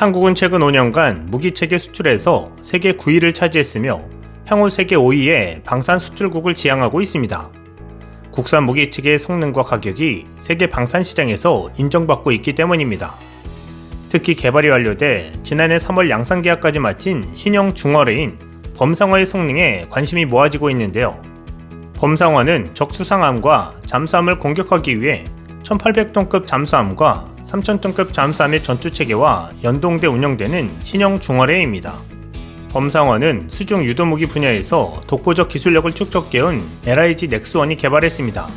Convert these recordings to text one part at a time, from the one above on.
한국은 최근 5년간 무기 체계 수출에서 세계 9위를 차지했으며 향후 세계 5위의 방산 수출국을 지향하고 있습니다. 국산 무기 체계의 성능과 가격이 세계 방산 시장에서 인정받고 있기 때문입니다. 특히 개발이 완료돼 지난해 3월 양산 계약까지 마친 신형 중어레인 범상어의 성능에 관심이 모아지고 있는데요. 범상어는 적수상함과 잠수함을 공격하기 위해 1800톤급 잠수함과 3000톤급 잠수함의 전투체계와 연동돼 운영되는 신형 중어레입니다. 범상어는 수중 유도무기 분야에서 독보적 기술력을 축적해온 LIG 넥스원이 개발했습니다.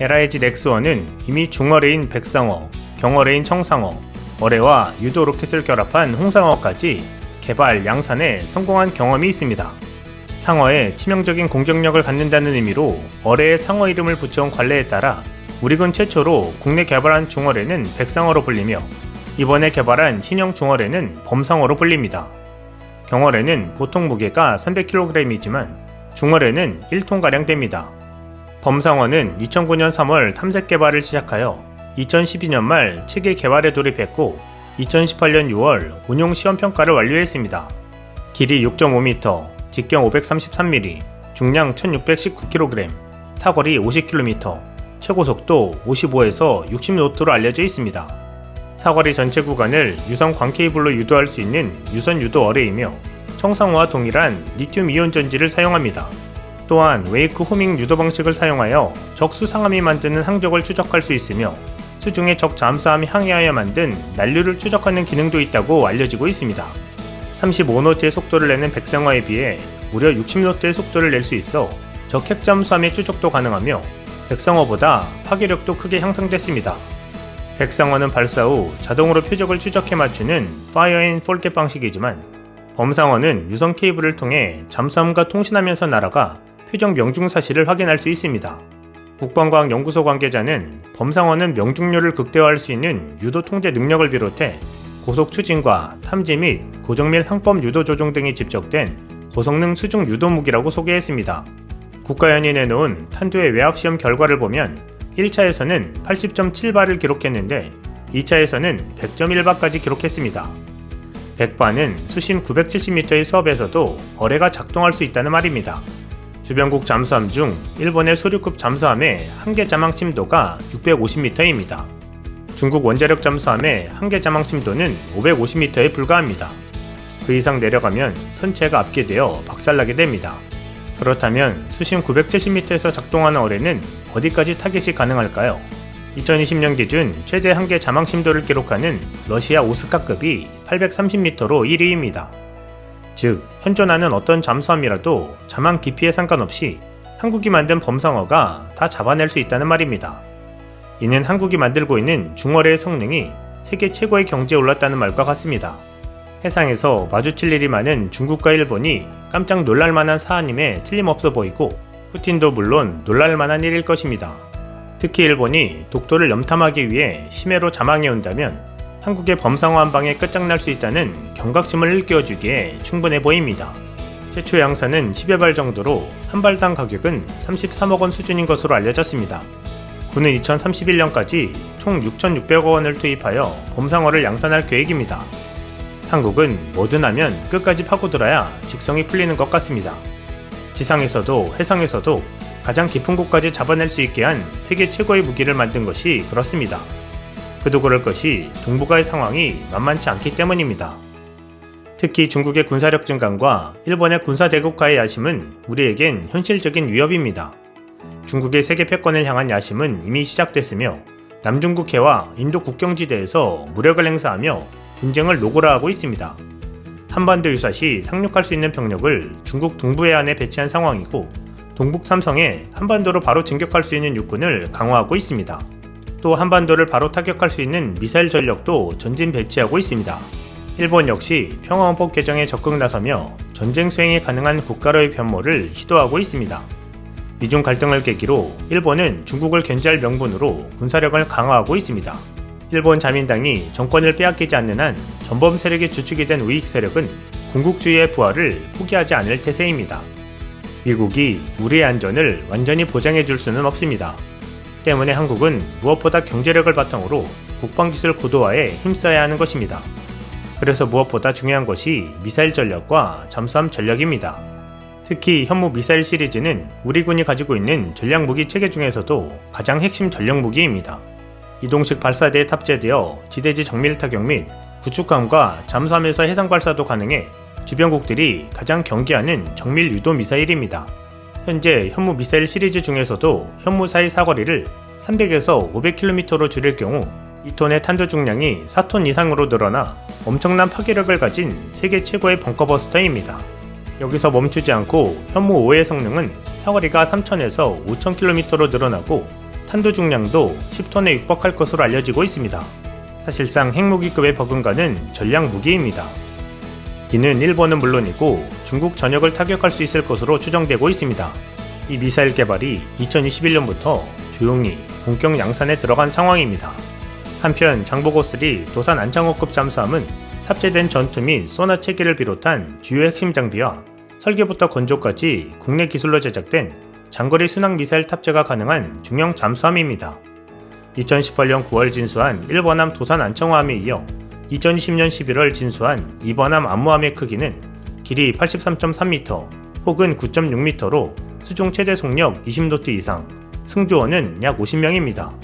LIG 넥스원은 이미 중어레인 백상어, 경어레인 청상어, 어뢰와 유도 로켓을 결합한 홍상어까지 개발, 양산에 성공한 경험이 있습니다. 상어에 치명적인 공격력을 갖는다는 의미로 어뢰에 상어 이름을 붙여온 관례에 따라 우리군 최초로 국내 개발한 중어뢰는 백상어로 불리며 이번에 개발한 신형 중어뢰는 범상어로 불립니다. 경어뢰는 보통 무게가 300kg이지만 중어뢰는 1톤가량 됩니다. 범상어는 2009년 3월 탐색 개발을 시작하여 2012년 말 체계 개발에 돌입했고 2018년 6월 운용 시험 평가를 완료했습니다. 길이 6.5m, 직경 533mm, 중량 1619kg, 사거리 50km, 최고 속도 55에서 60노트로 알려져 있습니다. 사거리 전체 구간을 유선 광 케이블로 유도할 수 있는 유선 유도 어뢰이며 청상호와 동일한 리튬 이온 전지를 사용합니다. 또한 웨이크 호밍 유도 방식을 사용하여 적수 상함이 만드는 항적을 추적할 수 있으며 수중의 적 잠수함이 항해하여 만든 난류를 추적하는 기능도 있다고 알려지고 있습니다. 35노트의 속도를 내는 백상화에 비해 무려 60노트의 속도를 낼 수 있어 적 핵 잠수함의 추적도 가능하며 백상어보다 파괴력도 크게 향상됐습니다. 백상어는 발사 후 자동으로 표적을 추적해 맞추는 Fire and Forget 방식이지만 범상어는 유선 케이블을 통해 잠수함과 통신하면서 날아가 표적 명중 사실을 확인할 수 있습니다. 국방과학 연구소 관계자는 범상어는 명중률을 극대화할 수 있는 유도 통제 능력을 비롯해 고속 추진과 탐지 및 고정밀 항법 유도 조종 등이 집적된 고성능 수중 유도 무기라고 소개했습니다. 국가연이 내놓은 탄두의 외압 시험 결과를 보면 1차에서는 80.7바를 기록했는데 2차에서는 100.1바까지 기록했습니다. 100바는 수심 970m의 수업에서도 어뢰가 작동할 수 있다는 말입니다. 주변국 잠수함 중 일본의 소류급 잠수함의 한계 자망 침도가 650m입니다. 중국 원자력 잠수함의 한계 자망 침도는 550m에 불과합니다. 그 이상 내려가면 선체가 압게되어 박살나게 됩니다. 그렇다면 수심 970m에서 작동하는 어뢰는 어디까지 타겟이 가능할까요? 2020년 기준 최대 한계 자망 심도를 기록하는 러시아 오스카급이 830m로 1위입니다. 즉, 현존하는 어떤 잠수함이라도 자망 깊이에 상관없이 한국이 만든 범상어가 다 잡아낼 수 있다는 말입니다. 이는 한국이 만들고 있는 중어뢰의 성능이 세계 최고의 경지에 올랐다는 말과 같습니다. 해상에서 마주칠 일이 많은 중국과 일본이 깜짝 놀랄만한 사안임에 틀림없어 보이고 푸틴도 물론 놀랄만한 일일 것입니다. 특히 일본이 독도를 염탐하기 위해 심해로 자망해 온다면 한국의 범상어 한 방에 끝장날 수 있다는 경각심을 일깨워주기에 충분해 보입니다. 최초 양산은 10여 발 정도로 한 발당 가격은 33억 원 수준인 것으로 알려졌습니다. 군은 2031년까지 총 6,600억 원을 투입하여 범상어를 양산할 계획입니다. 한국은 뭐든 하면 끝까지 파고들어야 직성이 풀리는 것 같습니다. 지상에서도 해상에서도 가장 깊은 곳까지 잡아낼 수 있게 한 세계 최고의 무기를 만든 것이 그렇습니다. 그도 그럴 것이 동북아의 상황이 만만치 않기 때문입니다. 특히 중국의 군사력 증강과 일본의 군사 대국화의 야심은 우리에겐 현실적인 위협입니다. 중국의 세계 패권을 향한 야심은 이미 시작됐으며 남중국해와 인도 국경지대에서 무력을 행사하며 분쟁을 노골화하고 있습니다. 한반도 유사시 상륙할 수 있는 병력을 중국 동부 해안에 배치한 상황이고 동북 삼성에 한반도로 바로 진격할 수 있는 육군을 강화하고 있습니다. 또 한반도를 바로 타격할 수 있는 미사일 전력도 전진 배치하고 있습니다. 일본 역시 평화헌법 개정에 적극 나서며 전쟁 수행이 가능한 국가로의 변모를 시도하고 있습니다. 미중 갈등을 계기로 일본은 중국을 견제할 명분으로 군사력을 강화하고 있습니다. 일본 자민당이 정권을 빼앗기지 않는 한 전범 세력의 주축이 된 우익 세력은 군국주의의 부활을 포기하지 않을 태세입니다. 미국이 우리의 안전을 완전히 보장해 줄 수는 없습니다. 때문에 한국은 무엇보다 경제력을 바탕으로 국방기술 고도화에 힘써야 하는 것입니다. 그래서 무엇보다 중요한 것이 미사일 전략과 잠수함 전략입니다. 특히 현무 미사일 시리즈는 우리 군이 가지고 있는 전략 무기 체계 중에서도 가장 핵심 전략 무기입니다. 이동식 발사대에 탑재되어 지대지 정밀 타격 및 구축함과 잠수함에서 해상 발사도 가능해 주변국들이 가장 경계하는 정밀 유도 미사일입니다. 현재 현무 미사일 시리즈 중에서도 현무 사의 사거리를 300에서 500km로 줄일 경우 2톤의 탄두 중량이 4톤 이상으로 늘어나 엄청난 파괴력을 가진 세계 최고의 벙커버스터입니다. 여기서 멈추지 않고 현무 5의 성능은 사거리가 3000에서 5000km로 늘어나고 탄두 중량도 10톤에 육박할 것으로 알려지고 있습니다. 사실상 핵무기급의 버금가는 전략 무기입니다. 이는 일본은 물론이고 중국 전역을 타격할 수 있을 것으로 추정되고 있습니다. 이 미사일 개발이 2021년부터 조용히 본격 양산에 들어간 상황입니다. 한편 장보고3 도산 안창호급 잠수함은 탑재된 전투 및 소나 체계를 비롯한 주요 핵심 장비와 설계부터 건조까지 국내 기술로 제작된 장거리 순항 미사일 탑재가 가능한 중형 잠수함입니다. 2018년 9월 진수한 1번함 도산 안창호함에 이어 2020년 11월 진수한 2번함 안무함의 크기는 길이 83.3m 혹은 9.6m로 수중 최대 속력 20노트 이상, 승조원은 약 50명입니다.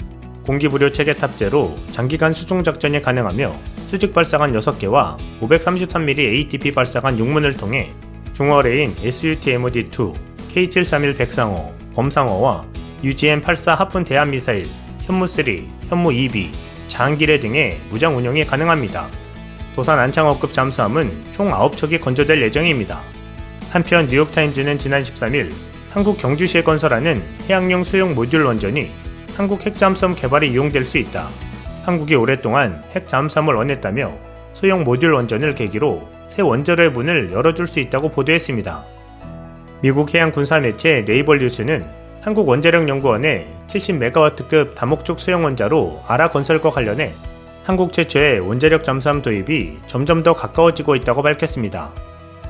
공기부료 체계 탑재로 장기간 수중 작전이 가능하며 수직 발사관 6개와 533mm ATP 발사관 6문을 통해 중어레인 SUTMOD-2, K731 백상어, 범상어와 UGM-84 합분 대한 미사일, 현무3, 현무2B, 장기레 등의 무장 운영이 가능합니다. 도산 안창호급 잠수함은 총 9척이 건조될 예정입니다. 한편 뉴욕타임즈는 지난 13일 한국 경주시에 건설하는 해양용 소형 모듈 원전이 한국 핵잠수함 개발에 이용될 수 있다. 한국이 오랫동안 핵잠수함을 원했다며 소형 모듈 원전을 계기로 새 원자로의 문을 열어줄 수 있다고 보도했습니다. 미국 해양 군사 매체 네이버 뉴스는 한국 원자력 연구원의 70메가와트급 다목적 소형 원자로 아라 건설과 관련해 한국 최초의 원자력 잠수함 도입이 점점 더 가까워지고 있다고 밝혔습니다.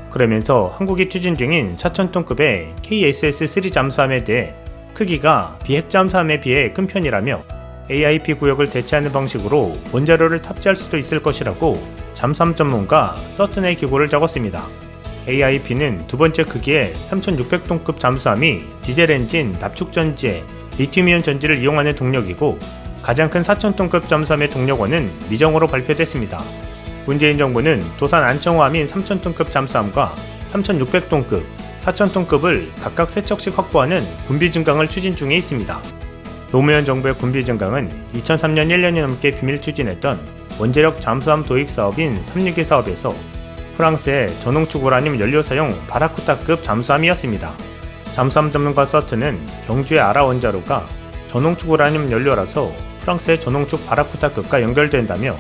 그러면서 한국이 추진 중인 4,000톤급의 KSS-3 잠수함에 대해 크기가 비핵 잠수함에 비해 큰 편이라며 AIP 구역을 대체하는 방식으로 원자로를 탑재할 수도 있을 것이라고 잠수함 전문가 서튼의 기고를 적었습니다. AIP는 두 번째 크기의 3,600톤급 잠수함이 디젤 엔진 납축 전지에 리튬이온 전지를 이용하는 동력이고 가장 큰 4,000톤급 잠수함의 동력원은 미정으로 발표됐습니다. 문재인 정부는 도산 안청호함인 3,000톤급 잠수함과 3,600톤급, 4,000톤급을 각각 3척씩 확보하는 군비 증강을 추진 중에 있습니다. 노무현 정부의 군비 증강은 2003년 1년이 넘게 비밀 추진했던 원자력 잠수함 도입 사업인 362 사업에서 프랑스의 전홍축 우라늄 연료 사용 바라쿠타급 잠수함이었습니다. 잠수함 전문가 서트는 경주의 아라 원자로가 전홍축 우라늄 연료라서 프랑스의 전홍축 바라쿠타급과 연결된다며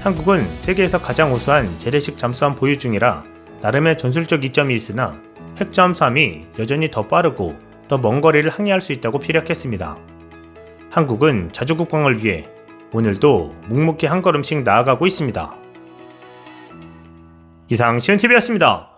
한국은 세계에서 가장 우수한 재래식 잠수함 보유 중이라 나름의 전술적 이점이 있으나 핵잠수함이 여전히 더 빠르고 더 먼 거리를 항해할 수 있다고 피력했습니다. 한국은 자주국방을 위해 오늘도 묵묵히 한 걸음씩 나아가고 있습니다. 이상 시온TV였습니다.